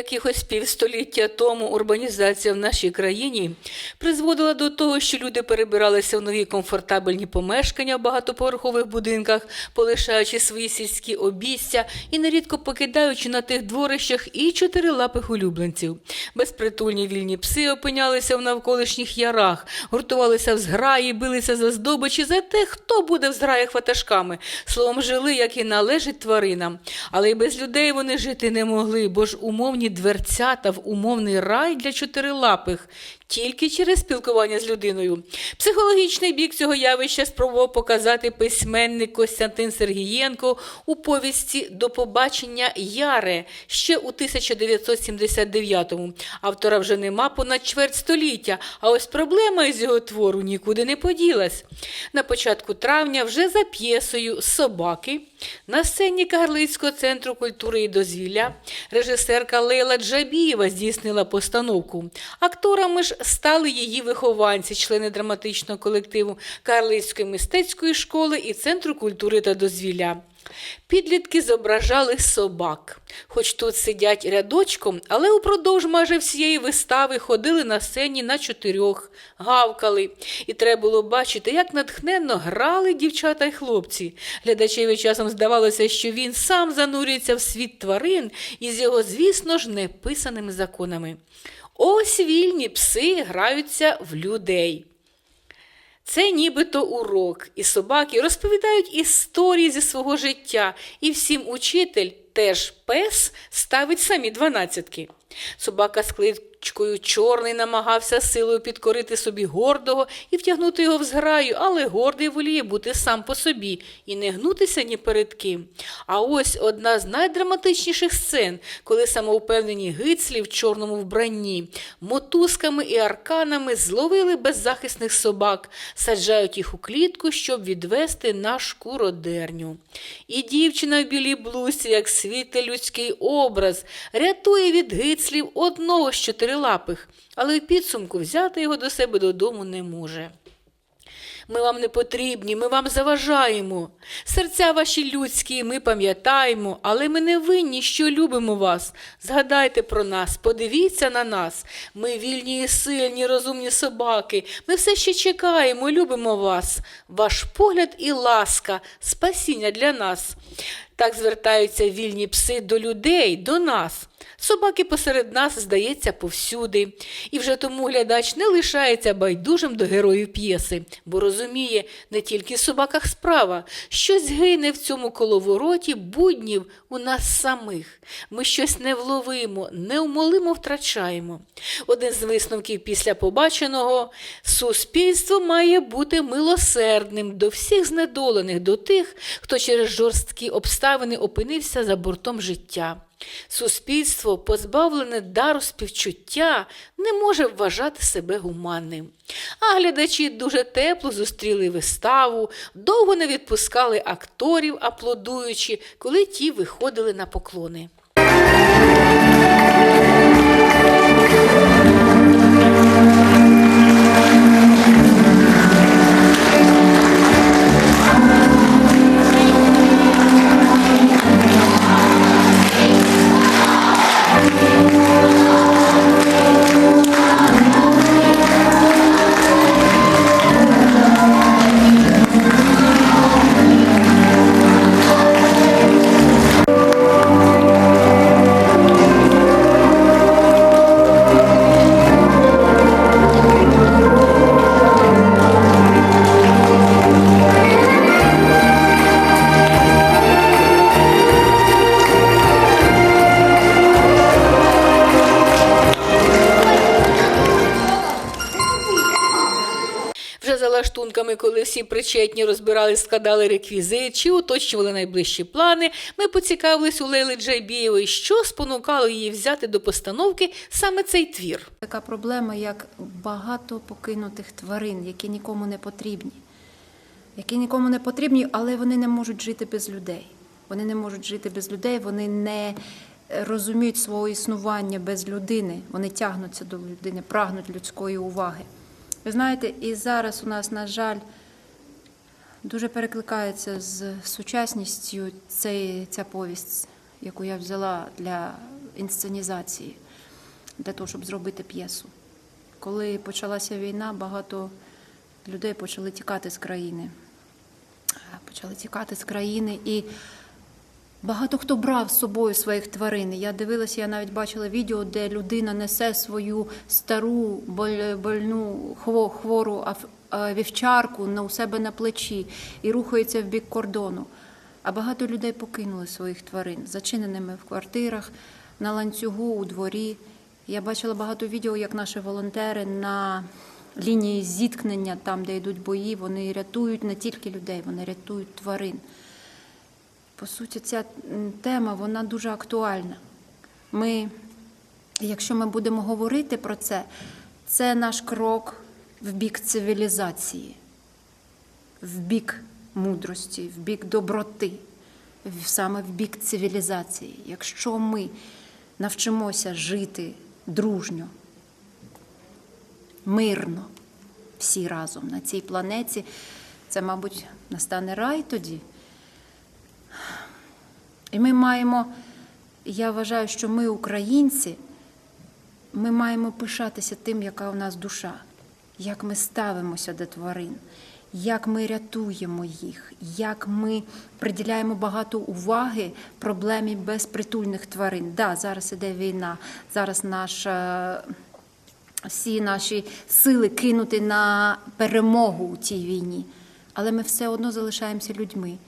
якихось півстоліття тому урбанізація в нашій країні призводила до того, що люди перебиралися в нові комфортабельні помешкання в багатоповерхових будинках, полишаючи свої сільські обійстя і нерідко покидаючи на тих дворищах і чотирилапих улюбленців. Безпритульні вільні пси опинялися в навколишніх ярах, гуртувалися в зграї, билися за здобичі за те, хто буде в зграях ватажками. Словом, жили, як і належить тваринам. Але й без людей вони жити не могли, бо ж умовні дверцята в умовний рай для чотирилапих. Тільки через спілкування з людиною. Психологічний бік цього явища спробував показати письменник Костянтин Сергієнко у повісті До побачення Яре ще у 1979-му. Автора вже нема понад чверть століття, а ось проблема із його твору нікуди не поділась. На початку травня вже за п'єсою Собаки на сцені Кагарлицького центру культури і дозвілля режисерка Лейла Джабієва здійснила постановку. Акторами ж стали її вихованці, члени драматичного колективу Карлицької мистецької школи і Центру культури та дозвілля. Підлітки зображали собак, хоч тут сидять рядочком, але упродовж майже всієї вистави ходили на сцені на чотирьох, гавкали. І треба було бачити, як натхненно грали дівчата й хлопці. Глядачеві часом здавалося, що він сам занурюється в світ тварин із його, звісно ж, неписаними законами. Ось вільні пси граються в людей. Це нібито урок, і собаки розповідають історії зі свого життя, і всім учитель, теж пес, ставить самі дванадцятки. Собака з кличкою чорний намагався силою підкорити собі гордого і втягнути його в зграю, але гордий воліє бути сам по собі і не гнутися ні перед ким. А ось одна з найдраматичніших сцен, коли самовпевнені гицлі в чорному вбранні, мотузками і арканами зловили беззахисних собак, саджають їх у клітку, щоб відвести на шкуродерню. І дівчина в білій блузці, як світлий людський образ, рятує від гицлів одного з чотирилапих, але в підсумку взяти його до себе додому не може. Ми вам не потрібні, ми вам заважаємо. Серця ваші людські, ми пам'ятаємо, але ми не винні, що любимо вас. Згадайте про нас, подивіться на нас. Ми вільні і сильні, розумні собаки. Ми все ще чекаємо, любимо вас. Ваш погляд і ласка, спасіння для нас. Так звертаються вільні пси до людей, до нас. Собаки посеред нас, здається, повсюди. І вже тому глядач не лишається байдужим до героїв п'єси, бо розуміє, не тільки в собаках справа, щось гине в цьому коловороті буднів у нас самих. Ми щось не вловимо, неумолимо втрачаємо. Один з висновків після побаченого суспільство має бути милосердним до всіх знедолених, до тих, хто через жорсткі обставини опинився за бортом життя. Суспільство, позбавлене дару співчуття, не може вважати себе гуманним. А глядачі дуже тепло зустріли виставу, довго не відпускали акторів, аплодуючи, коли ті виходили на поклони. Лаштунками, коли всі причетні розбирали, складали реквізит чи уточнювали найближчі плани, ми поцікавились у Лейли Джайбієвої, що спонукало її взяти до постановки саме цей твір. Така проблема, як багато покинутих тварин, які нікому не потрібні. Які нікому не потрібні, але вони не можуть жити без людей. Вони не можуть жити без людей, вони не розуміють свого існування без людини. Вони тягнуться до людини, прагнуть людської уваги. Ви знаєте, і зараз у нас, на жаль, дуже перекликається з сучасністю цей, ця повість, яку я взяла для інсценізації для того, щоб зробити п'єсу. Коли почалася війна, багато людей почали тікати з країни. Почали тікати з країни і багато хто брав з собою своїх тварин. Я дивилася, я навіть бачила відео, де людина несе свою стару боль- больну хвору вівчарку у себе на плечі і рухається в бік кордону. А багато людей покинули своїх тварин, зачиненими в квартирах, на ланцюгу, у дворі. Я бачила багато відео, як наші волонтери на лінії зіткнення, там, де йдуть бої, вони рятують не тільки людей, вони рятують тварин. По суті, ця тема вона дуже актуальна. Ми, якщо ми будемо говорити про це, це наш крок в бік цивілізації, в бік мудрості, в бік доброти, саме в бік цивілізації. Якщо ми навчимося жити дружньо, мирно, всі разом на цій планеті, це, мабуть, настане рай тоді. І ми маємо, я вважаю, що ми, українці, ми маємо пишатися тим, яка у нас душа, як ми ставимося до тварин, як ми рятуємо їх, як ми приділяємо багато уваги проблемі безпритульних тварин. Да, зараз іде війна, зараз наша. Всі наші сили кинути на перемогу у цій війні. Але ми все одно залишаємося людьми.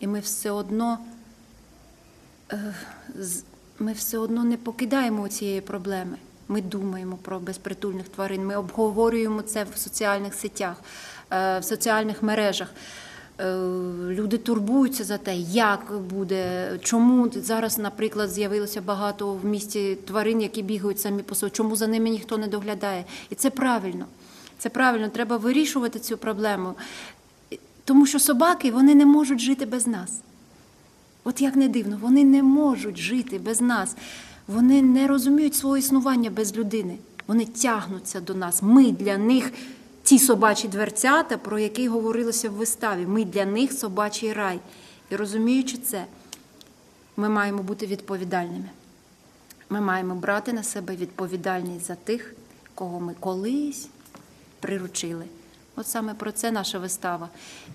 І ми все одно е, ми все одно не покидаємо цієї проблеми. Ми думаємо про безпритульних тварин, ми обговорюємо це в соціальних сетях, е, в соціальних мережах. Е, Люди турбуються за те, як буде, чому зараз, наприклад, з'явилося багато в місті тварин, які бігають самі по собі, чому за ними ніхто не доглядає. І це правильно. Це правильно, треба вирішувати цю проблему. Тому що собаки вони не можуть жити без нас. От як не дивно, вони не можуть жити без нас. Вони не розуміють свого існування без людини. Вони тягнуться до нас. Ми для них ті собачі дверцята, про які говорилося в виставі. Ми для них собачий рай. І розуміючи це, ми маємо бути відповідальними. Ми маємо брати на себе відповідальність за тих, кого ми колись приручили. От саме про це наша вистава.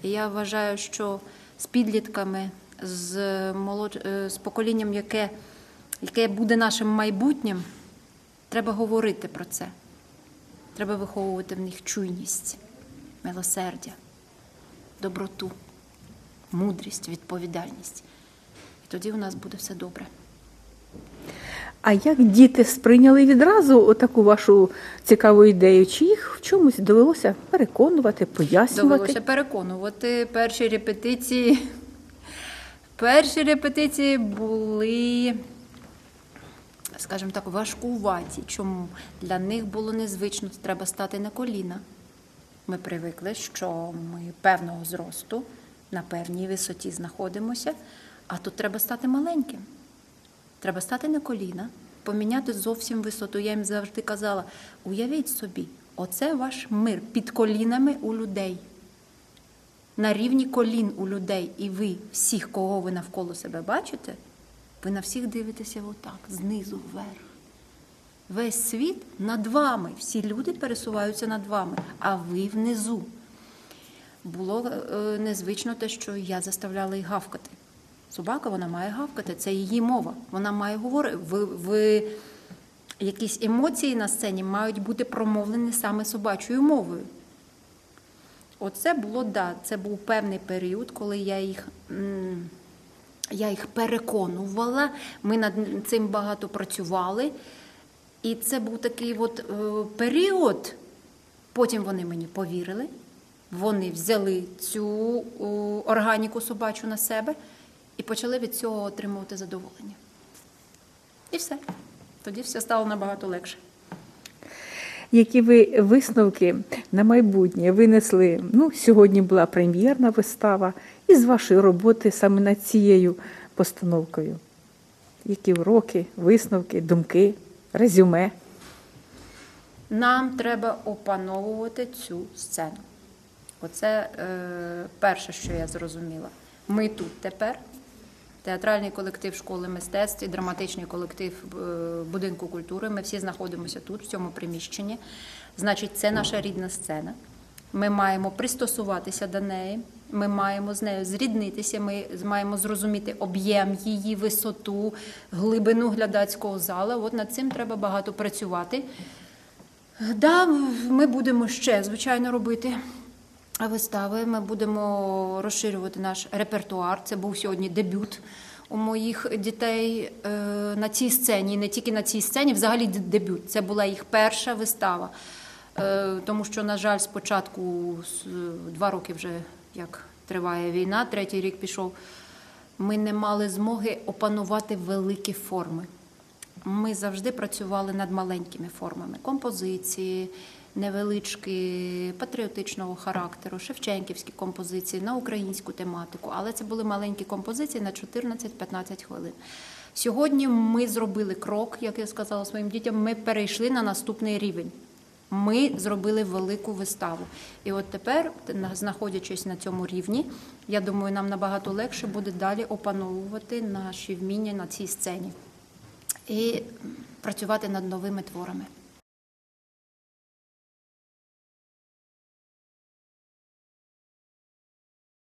І я вважаю, що з підлітками, з, молод... е, з поколінням, яке, яке буде нашим майбутнім, треба говорити про це. Треба виховувати в них чуйність, милосердя, доброту, мудрість, відповідальність. І тоді у нас буде все добре. А як діти сприйняли відразу таку вашу цікаву ідею? Чи їх в чомусь довелося переконувати, пояснювати? Довелося переконувати. Перші репетиції. Перші репетиції були, скажімо так, важкуваті. Чому? Для них було незвично, треба стати на коліна. Ми привикли, що ми певного зросту на певній висоті знаходимося, а тут треба стати маленьким. Треба стати на коліна, поміняти зовсім висоту. Я їм завжди казала: уявіть собі, оце ваш мир під колінами у людей. На рівні колін у людей, і ви всіх, кого ви навколо себе бачите, ви на всіх дивитеся отак, знизу вверх. Весь світ над вами, всі люди пересуваються над вами, а ви внизу. Було е, незвично те, що я заставляла їх гавкати. Собака вона має гавкати, це її мова. Вона має говорити. Ви, ви якісь емоції на сцені мають бути промовлені саме собачою мовою. Оце було, да, це був певний період, коли я їх, я їх переконувала. Ми над цим багато працювали. І це був такий от, е, період. Потім вони мені повірили. Вони взяли цю органіку собачу на себе і почали від цього отримувати задоволення. І все. Тоді все стало набагато легше. Які ви висновки на майбутнє винесли? Ну, сьогодні була прем'єрна вистава із вашої роботи саме над цією постановкою. Які уроки, висновки, думки, резюме? Нам треба опановувати цю сцену. Оце е, перше, що я зрозуміла. Ми тут тепер, театральний колектив школи мистецтв і драматичний колектив е, будинку культури. Ми всі знаходимося тут, в цьому приміщенні. Значить, це наша рідна сцена. Ми маємо пристосуватися до неї. Ми маємо з нею зріднитися. Ми маємо зрозуміти об'єм її, висоту, глибину глядацького зала. От над цим треба багато працювати. Да, ми будемо ще, звичайно, робити вистави. Ми будемо розширювати наш репертуар. Це був сьогодні дебют у моїх дітей е, на цій сцені, не тільки на цій сцені, взагалі дебют. Це була їх перша вистава. Е, Тому що, на жаль, спочатку два роки вже як триває війна, третій рік пішов. Ми не мали змоги опанувати великі форми. Ми завжди працювали над маленькими формами композиції, невеличкі патріотичного характеру, шевченківські композиції на українську тематику. Але це були маленькі композиції на 14-15 хвилин. Сьогодні ми зробили крок, як я сказала своїм дітям. Ми перейшли на наступний рівень. Ми зробили велику виставу. І от тепер, знаходячись на цьому рівні, я думаю, нам набагато легше буде далі опановувати наші вміння на цій сцені і працювати над новими творами.